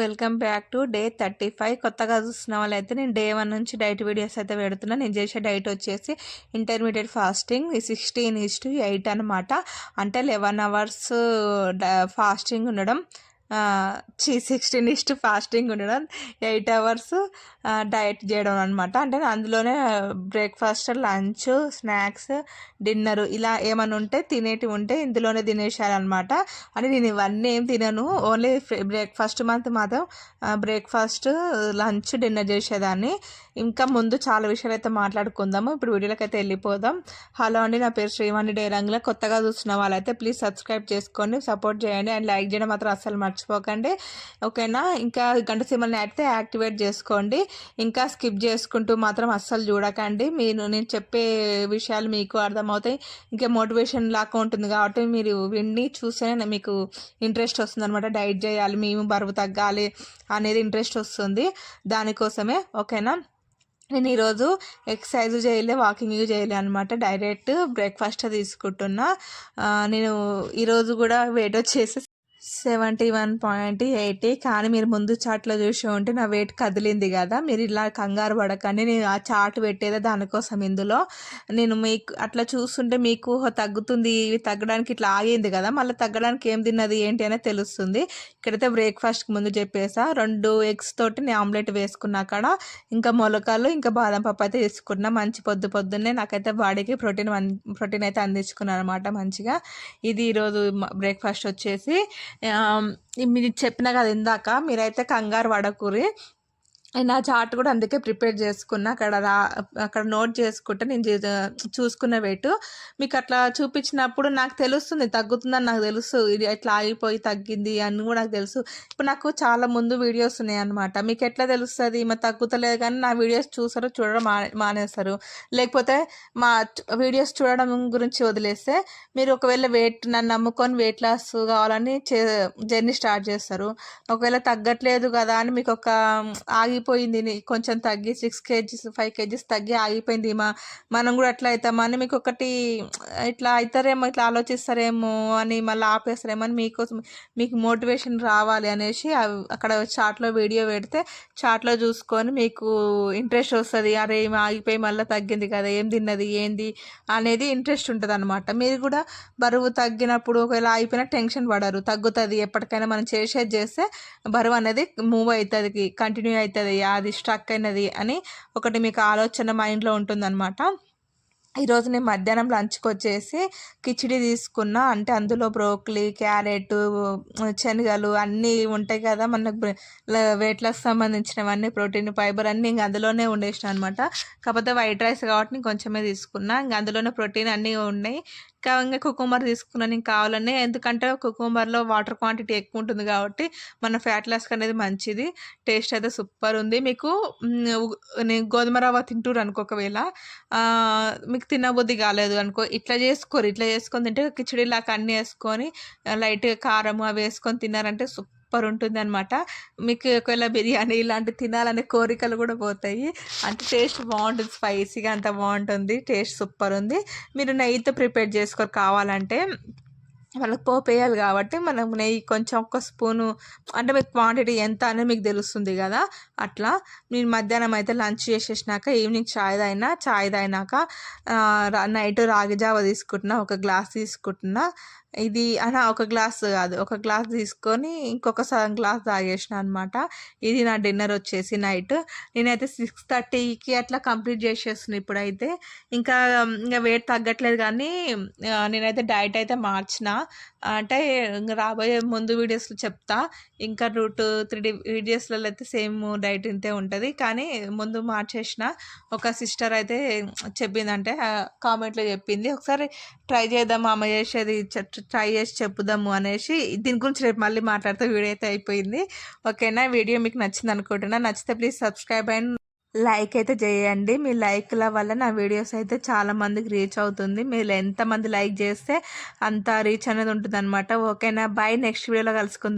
Welcome back to day thirty five. కొత్తగా చూస్తున్న వాళ్ళైతే నేను డే వన్ నుంచి డైట్ వీడియోస్ అయితే పెడుతున్నా. నేను చేసే డైట్ వచ్చేసి intermediate fasting sixteen is to eight అనమాట అంటే లెవెన్ అవర్స్ ఫాస్టింగ్ ఉండడం. త్రీ సిక్స్టీన్ ఇస్ట్ ఫాస్టింగ్ ఉండడం ఎయిట్ అవర్స్ డయట్ చేయడం అనమాట అంటే అందులోనే బ్రేక్ఫాస్ట్ లంచ్ స్నాక్స్ డిన్నర్ ఇలా ఏమైనా ఉంటే తినేటివి ఉంటే ఇందులోనే తినేసారనమాట అంటే నేను ఇవన్నీ ఏం తినను ఓన్లీ బ్రేక్ఫాస్ట్ మంత్ మాత్రం బ్రేక్ఫాస్ట్ లంచ్ డిన్నర్ చేసేదాన్ని. ఇంకా ముందు చాలా విషయాలు అయితే మాట్లాడుకుందాము. ఇప్పుడు వీడియోలోకి అయితే వెళ్ళిపోదాం. హలో అండి నా పేరు శ్రీవాణి డైరంగుల. కొత్తగా చూసిన వాళ్ళైతే ప్లీజ్ సబ్స్క్రైబ్ చేసుకోండి సపోర్ట్ చేయండి అండ్ లైక్ చేయడం మాత్రం అస్సలు మర్చిపోకండి. ఓకేనా? ఇంకా గంట సిమ్మల్ని అయితే యాక్టివేట్ చేసుకోండి. ఇంకా స్కిప్ చేసుకుంటూ మాత్రం అస్సలు చూడకండి. మీరు నేను చెప్పే విషయాలు మీకు అర్థమవుతాయి. ఇంకా మోటివేషన్ లాగా ఉంటుంది కాబట్టి మీరు విన్ని చూస్తేనే మీకు ఇంట్రెస్ట్ వస్తుంది అనమాట డైట్ చేయాలి మేము బరువు తగ్గాలి అనేది ఇంట్రెస్ట్ వస్తుంది దానికోసమే. ఓకేనా? నేను ఈరోజు ఎక్సర్సైజ్ చేయలే వాకింగ్ చేయలే అనమాట డైరెక్ట్ బ్రేక్ఫాస్ట్ తీసుకుంటున్నా. నేను ఈరోజు కూడా వెయిట్ వచ్చేసి సెవెంటీ వన్ పాయింట్ ఎయిటీ. కానీ మీరు ముందు చాట్లో చూసి ఉంటే నా వెయిట్ కదిలింది కదా. మీరు ఇలా కంగారు పడకండి. నేను ఆ చాట్ పెట్టేదే దానికోసం ఇందులో. నేను మీకు అట్లా చూస్తుంటే మీకు తగ్గుతుంది. ఇవి తగ్గడానికి ఇట్లా ఆగింది కదా. మళ్ళీ తగ్గడానికి ఏం తిన్నది ఏంటి అనేది తెలుస్తుంది. ఇక్కడైతే బ్రేక్ఫాస్ట్కి ముందు చెప్పేసా. రెండు ఎగ్స్ తోటి నేను ఆమ్లెట్ వేసుకున్నా అక్కడ. ఇంకా మొలకలు ఇంకా బాదం పప్పు అయితే తీసుకున్నా. మంచి పొద్దు పొద్దున్నే నాకైతే బాడీకి ప్రోటీన్ ప్రోటీన్ అయితే అందించుకున్నాను అనమాట మంచిగా. ఇది ఈరోజు బ్రేక్ఫాస్ట్ వచ్చేసి. మీరు చెప్పిన కదా ఇందాక మీరైతే కంగారు పడకూరి నా చార్ట్ కూడా అందుకే ప్రిపేర్ చేసుకున్నా. అక్కడ రా అక్కడ నోట్ చేసుకుంటే నేను చూసుకున్న వెయిట్ మీకు అట్లా చూపించినప్పుడు నాకు తెలుస్తుంది తగ్గుతుందని నాకు తెలుసు. ఇది ఎట్లా ఆగిపోయి తగ్గింది అని కూడా నాకు తెలుసు. ఇప్పుడు నాకు చాలా ముందు వీడియోస్ ఉన్నాయి అనమాట మీకు ఎట్లా తెలుస్తుంది? మా తగ్గుతలేదు కానీ నా వీడియోస్ చూసారు చూడడం మా మానేస్తారు. లేకపోతే మా వీడియోస్ చూడడం గురించి వదిలేస్తే మీరు ఒకవేళ వెయిట్ నన్ను నమ్ముకొని వెయిట్ లాస్ కావాలని చే జర్నీ స్టార్ట్ చేస్తారు. ఒకవేళ తగ్గట్లేదు కదా అని మీకు ఒక ఆగి ఆగిపోయింది. కొంచెం తగ్గి సిక్స్ కేజీస్ ఫైవ్ కేజీస్ తగ్గి ఆగిపోయింది. మా మనం కూడా అట్లా అవుతామని మీకు ఒకటి ఇట్లా అవుతారేమో ఇట్లా ఆలోచిస్తారేమో అని మళ్ళీ ఆపేస్తారేమో అని మీకోసం మీకు మోటివేషన్ రావాలి అనేసి అక్కడ చాట్లో వీడియో పెడితే చాట్లో చూసుకొని మీకు ఇంట్రెస్ట్ వస్తుంది. అరే ఏమి ఆగిపోయి మళ్ళీ తగ్గింది కదా ఏం తిన్నది ఏంది అనేది ఇంట్రెస్ట్ ఉంటుంది అనమాట మీరు కూడా బరువు తగ్గినప్పుడు ఒకవేళ అయిపోయినా టెన్షన్ పడరు. తగ్గుతుంది. ఎప్పటికైనా మనం చేసేది చేస్తే బరువు అనేది మూవ్ అవుతుంది కంటిన్యూ అవుతుంది. అది స్ట్రక్ అయినది అని ఒకటి మీకు ఆలోచన మైండ్లో ఉంటుందన్నమాట. ఈరోజు నేను మధ్యాహ్నం లంచ్కి వచ్చేసి కిచిడి తీసుకున్న. అంటే అందులో బ్రోక్లీ క్యారెట్ శనగలు అన్నీ ఉంటాయి కదా మనకు వెయిట్ లాస్ సంబంధించినవన్నీ ప్రోటీన్ ఫైబర్ అన్నీ ఇంక అందులోనే ఉండేసిన అనమాట కాకపోతే వైట్ రైస్ కాబట్టి నేను కొంచెమే తీసుకున్నా. ఇంక అందులోనే ప్రోటీన్ అన్నీ ఉన్నాయి. ఇంకా ఇంకా కుకుంబర్ తీసుకున్నాను నేను కావాలని ఎందుకంటే కుకుంబర్లో వాటర్ క్వాంటిటీ ఎక్కువ ఉంటుంది కాబట్టి మన ఫ్యాట్ లాస్ అనేది మంచిది. టేస్ట్ అయితే సూపర్ ఉంది. మీకు గోధుమ రవ్వ తింటూరు అనుకో ఒకవేళ మీకు తినబుద్ధి కాలేదు అనుకో ఇట్లా చేసుకోరు. ఇట్లా చేసుకొని తింటే కిచడీలాగా అన్నీ వేసుకొని లైట్గా కారం అవి వేసుకొని తిన్నారంటే సూపర్ సూపర్ ఉంటుంది అనమాట మీకు ఒకవేళ బిర్యానీ ఇలాంటి తినాలనే కోరికలు కూడా పోతాయి. అంటే టేస్ట్ బాగుంటుంది స్పైసీగా అంత బాగుంటుంది టేస్ట్ సూపర్ ఉంది. మీరు నెయ్యితో ప్రిపేర్ చేసుకోరు కావాలంటే వాళ్ళకి పోపు వేయాలి కాబట్టి మనం నెయ్యి కొంచెం ఒక స్పూను అంటే మీకు క్వాంటిటీ ఎంత అనేది మీకు తెలుస్తుంది కదా అట్లా. నేను మధ్యాహ్నం అయితే లంచ్ చేసేసినాక ఈవినింగ్ చాయ్ తాగినా చాయ్ తాగినాక నైట్ రాగి జావ తీసుకుంటున్నా ఒక గ్లాస్ తీసుకుంటున్నా ఇది అలా ఒక గ్లాస్ కాదు. ఒక గ్లాస్ తీసుకొని ఇంకొక సగం గ్లాస్ తాగేసిన అనమాట ఇది నా డిన్నర్ వచ్చేసి నైట్. నేనైతే సిక్స్ థర్టీకి అట్లా కంప్లీట్ చేసేస్తున్నాను ఇప్పుడైతే. ఇంకా ఇంకా వెయిట్ తగ్గట్లేదు కానీ నేనైతే డైట్ అయితే మార్చిన. అంటే రాబోయే ముందు వీడియోస్లో చెప్తా. ఇంకా రూట్ త్రీ త్రీ వీడియోస్లలో అయితే సేమ్ డైట్ ఇంతే ఉంటుంది. కానీ ముందు మార్చేసిన. ఒక సిస్టర్ అయితే చెప్పిందంటే కామెంట్లో చెప్పింది. ఒకసారి ట్రై చేద్దాం. అమ్మ చేసేది ట్రై చేసి చెప్పుదాము అనేసి దీని గురించి రేపు మళ్ళీ మాట్లాడితే వీడియో అయితే అయిపోయింది. ఓకేనా? వీడియో మీకు నచ్చింది అనుకుంటున్నా. నచ్చితే ప్లీజ్ సబ్స్క్రైబ్ అండ్ లైక్ అయితే చేయండి. మీ లైక్ల వల్ల నా వీడియోస్ అయితే చాలా మందికి రీచ్ అవుతుంది. మీరు ఎంతమంది లైక్ చేస్తే అంత రీచ్ అనేది ఉంటుంది అనమాట ఓకేనా బాయ్ నెక్స్ట్ వీడియోలో కలుసుకుందాం.